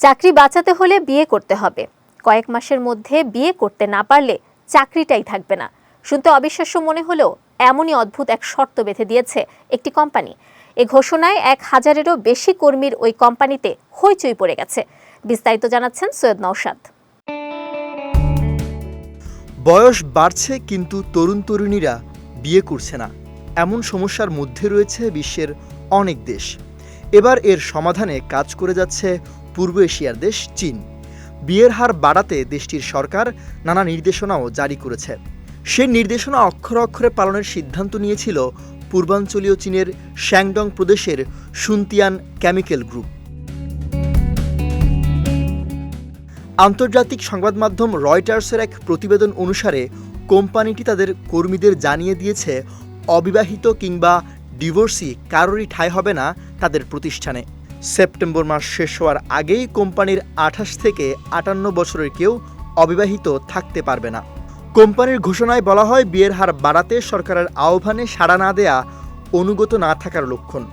চাকরি বাঁচাতে হলে বিয়ে করতে হবে। কয়েক মাসের মধ্যে বিয়ে করতে না পারলে চাকরিটাই থাকবে না। শুনতে অবিশ্বাস্য মনে হলেও এমনই অদ্ভুত এক শর্ত বেঁধে দিয়েছে একটি কোম্পানি। এ ঘোষণায় এক হাজারেরও বেশি কর্মীর ওই কোম্পানিতে হইচই পড়ে গেছে। বিস্তারিত জানাচ্ছেন সৈয়দ নৌসাদ বয়স বাড়ছে কিন্তু তরুণ তরুণীরা বিয়ে করছে না। এমন সমস্যার মধ্যে রয়েছে বিশ্বের অনেক দেশ। এবার এর সমাধানে কাজ করে যাচ্ছে পূর্ব এশিয়ার দেশ চীন। বিয়ের হার বাড়াতে দেশটির সরকার নানা নির্দেশনাও জারি করেছে। সেই নির্দেশনা অক্ষরে অক্ষরে পালনের সিদ্ধান্ত নিয়েছিল পূর্বাঞ্চলীয় চীনের শ্যাংডং প্রদেশের সুনতিয়ান কেমিক্যাল গ্রুপ। আন্তর্জাতিক সংবাদ মাধ্যম রয়টার্সের এক প্রতিবেদন অনুসারে, কোম্পানিটি তাদের কর্মীদের জানিয়ে দিয়েছে, অবিবাহিত কিংবা ডিভোর্সি কারোরই ঠাঁই হবে না তাদের প্রতিষ্ঠানে। সেপ্টেম্বর মাস শেষ হওয়ার আগেই কোম্পানির আঠাশ থেকে আটান্ন বছরের কেউ অবিবাহিত থাকতে পারবে না। কোম্পানির ঘোষণায় বলা হয়, বিয়ের হার বাড়াতে সরকারের আহ্বানে সাড়া না দেয়া অনুগত না থাকার লক্ষণ।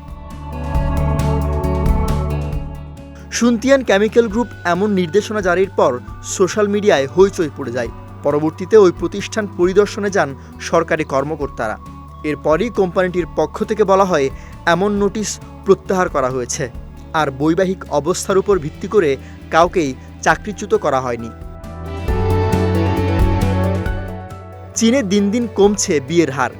সুন্তিয়ান কেমিক্যাল গ্রুপ এমন নির্দেশনা জারির পর সোশ্যাল মিডিয়ায় হইচই পড়ে যায়। পরবর্তীতে ওই প্রতিষ্ঠান পরিদর্শনে যান সরকারি কর্মকর্তারা। এরপরই কোম্পানিটির পক্ষ থেকে বলা হয়, এমন নোটিশ প্রত্যাহার করা হয়েছে। আর বৈবাহিক অবস্থার উপর ভিত্তি করে কাউকেই চাকরিচ্যুত করা হয়নি। চীনে দিন দিন কমছে বিয়ের হার।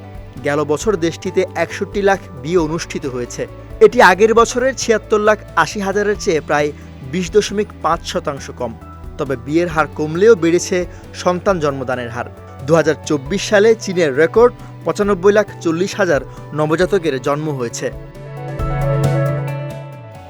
গেল বছর দেশটিতে একষট্টি লাখ বিয়ে অনুষ্ঠিত হয়েছে। এটি আগের বছরের ছিয়াত্তর লাখ আশি হাজারের চেয়ে প্রায় বিশ দশমিক পাঁচ শতাংশ কম। তবে বিয়ের হার কমলেও বেড়েছে সন্তান জন্মদানের হার। দু হাজার চব্বিশ সালে চীনের রেকর্ড পঁচানব্বই লাখ চল্লিশ হাজার নবজাতকের জন্ম হয়েছে।